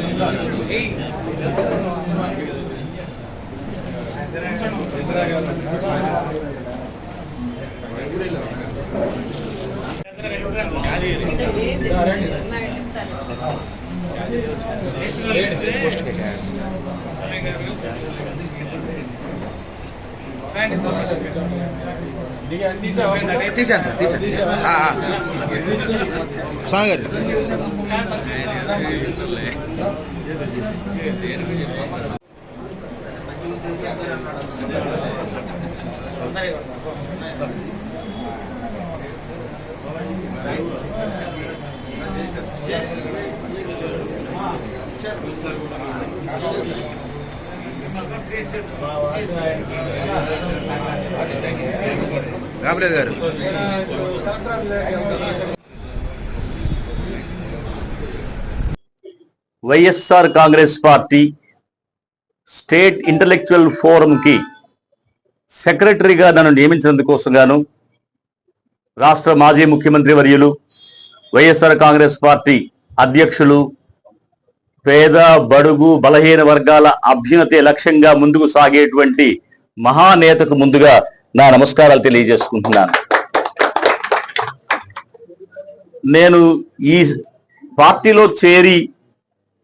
ಎಷ್ಟು తీసాను సార్ తీసాను ఆ, ఆ. స్వామి గారు రామలేదు గారు. YSR Congress party state intellectual ఫోరంకి సెక్రటరీగా నన్ను నియమించినందుకోసం గాను రాష్ట్ర మాజీ ముఖ్యమంత్రి వర్యులు వైఎస్ఆర్ కాంగ్రెస్ పార్టీ అధ్యక్షులు పేద బడుగు బలహీన వర్గాల అభ్యున్నతి లక్ష్యంగా ముందుకు సాగేటువంటి మహానేతకు ముందుగా నా నమస్కారాలు తెలియజేసుకుంటున్నాను. నేను ఈ పార్టీలో చేరి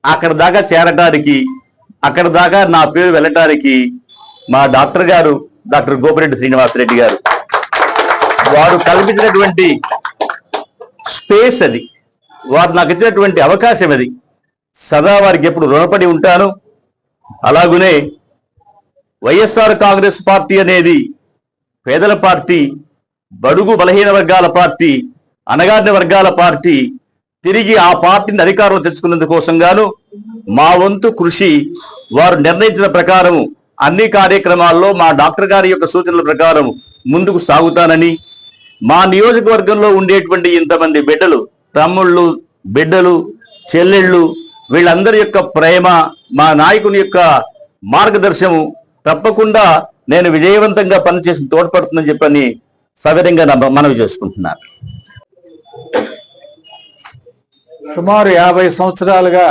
అక్కడ దాకా చేరటానికి అక్కడ దాకా నా పేరు వెళ్ళటానికి మా డాక్టర్ గారు డాక్టర్ గోపిరెడ్డి శ్రీనివాసరెడ్డి గారు వారు కల్పించినటువంటి స్పేస్ అది. వారు నాకు ఇచ్చినటువంటి అవకాశం అది. సదా వారికి ఎప్పుడు రుణపడి ఉంటాను. అలాగునే వైఎస్ఆర్ కాంగ్రెస్ పార్టీ అనేది పేదల పార్టీ బడుగు బలహీన వర్గాల పార్టీ అనగారిన వర్గాల పార్టీ తిరిగి ఆ పార్టీని అధికారం తెచ్చుకున్నందుకు కోసం గాను మా వంతు కృషి వారు నిర్ణయించిన ప్రకారము అన్ని కార్యక్రమాల్లో మా డాక్టర్ గారి యొక్క సూచనల ప్రకారం ముందుకు సాగుతానని మా నియోజకవర్గంలో ఉండేటువంటి ఇంతమంది బిడ్డలు తమ్ముళ్ళు బిడ్డలు చెల్లెళ్ళు వీళ్ళందరి యొక్క ప్రేమ మా నాయకుని యొక్క మార్గదర్శనం తప్పకుండా నేను విజయవంతంగా పనిచేసి తోడ్పడుతుందని చెప్పని సవిరంగా నా మనవి చేసుకుంటున్నాను. సుమారు యాభై సంవత్సరాలుగా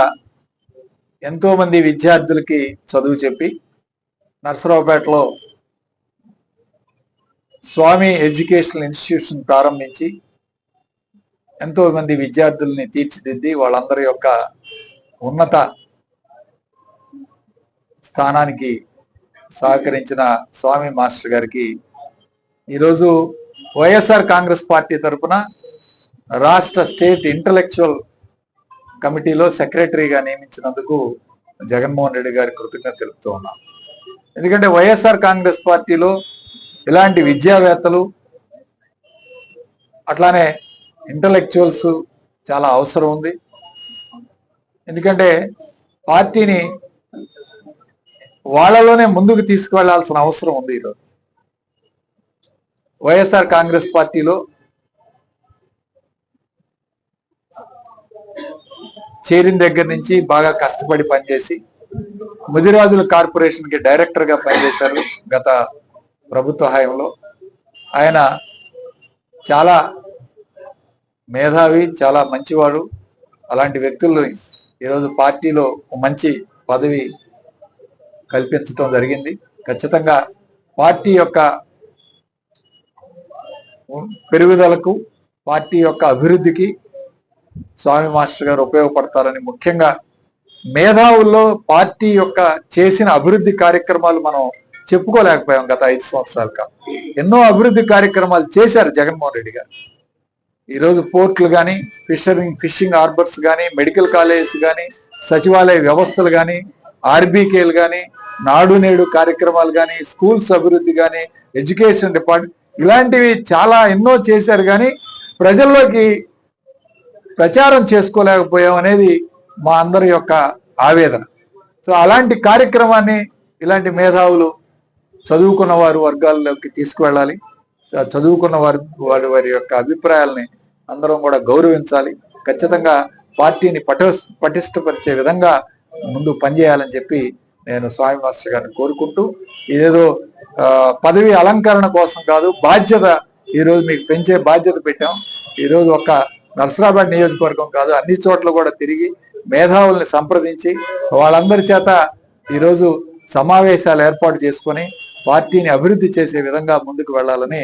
ఎంతో మంది విద్యార్థులకి చదువు చెప్పి నర్సరావుపేటలో స్వామి ఎడ్యుకేషనల్ ఇన్స్టిట్యూషన్ ప్రారంభించి ఎంతో మంది విద్యార్థుల్ని తీర్చిదిద్ది వాళ్ళందరి యొక్క ఉన్నత స్థానానికి సహకరించిన స్వామి మాస్టర్ గారికి ఈరోజు వైఎస్ఆర్ కాంగ్రెస్ పార్టీ తరఫున రాష్ట్ర స్టేట్ ఇంటలెక్చువల్ కమిటీలో సెక్రటరీగా నియమించినందుకు జగన్మోహన్ రెడ్డి గారి కృతజ్ఞత తెలుపుతూ ఉన్నాం. ఎందుకంటే వైఎస్ఆర్ కాంగ్రెస్ పార్టీలో ఇలాంటి విద్యావేత్తలు అట్లానే ఇంటలెక్చువల్స్ చాలా అవసరం ఉంది. ఎందుకంటే పార్టీని వాళ్ళలోనే ముందుకు తీసుకువెళ్ళాల్సిన అవసరం ఉంది ఈరోజు. వైఎస్ఆర్ కాంగ్రెస్ పార్టీలో చేరిన దగ్గర నుంచి బాగా కష్టపడి పనిచేసి ముదిరాజుల కార్పొరేషన్కి డైరెక్టర్గా పనిచేశారు గత ప్రభుత్వ హయాంలో. ఆయన చాలా మేధావి చాలా మంచివాడు. అలాంటి వ్యక్తుల్ని ఈరోజు పార్టీలో ఒక మంచి పదవి కల్పించటం జరిగింది. ఖచ్చితంగా పార్టీ యొక్క పెరుగుదలకు పార్టీ యొక్క అభివృద్ధికి స్వామి మాస్టర్ గారు ఉపయోగపడతారని ముఖ్యంగా మేధావుల్లో పార్టీ యొక్క చేసిన అభివృద్ధి కార్యక్రమాలు మనం చెప్పుకోలేకపోయాం గత ఐదు సంవత్సరాలుగా. ఎన్నో అభివృద్ధి కార్యక్రమాలు చేశారు జగన్మోహన్ రెడ్డి గారు. ఈరోజు పోర్ట్లు కానీ ఫిషరింగ్ ఫిషింగ్ హార్బర్స్ కానీ మెడికల్ కాలేజెస్ కానీ సచివాలయ వ్యవస్థలు కానీ ఆర్బీకేలు కానీ నాడు నేడు కార్యక్రమాలు కానీ స్కూల్స్ అభివృద్ధి కానీ ఎడ్యుకేషన్ డిపార్ట్మెంట్ ఇలాంటివి చాలా ఎన్నో చేశారు కానీ ప్రజల్లోకి ప్రచారం చేసుకోలేకపోయాం అనేది మా అందరి యొక్క ఆవేదన. సో అలాంటి కార్యక్రమాన్ని ఇలాంటి మేధావులు చదువుకున్న వారు వర్గాల్లోకి తీసుకువెళ్ళాలి. చదువుకున్న వారి వారి వారి యొక్క అభిప్రాయాలని అందరం కూడా గౌరవించాలి. ఖచ్చితంగా పార్టీని పటిష్ పటిష్టపరిచే విధంగా ముందు పనిచేయాలని చెప్పి నేను స్వామి మాస్టర్ గారిని కోరుకుంటూ ఇదేదో పదవి అలంకరణ కోసం కాదు బాధ్యత ఈరోజు మీకు పెంచే బాధ్యత పెట్టాం. ఈరోజు ఒక నర్సరాబాద్ నియోజకవర్గం కాదు అన్ని చోట్ల కూడా తిరిగి మేధావుల్ని సంప్రదించి వాళ్ళందరి చేత ఈరోజు సమావేశాలు ఏర్పాటు చేసుకొని పార్టీని అభివృద్ధి చేసే విధంగా ముందుకు వెళ్ళాలని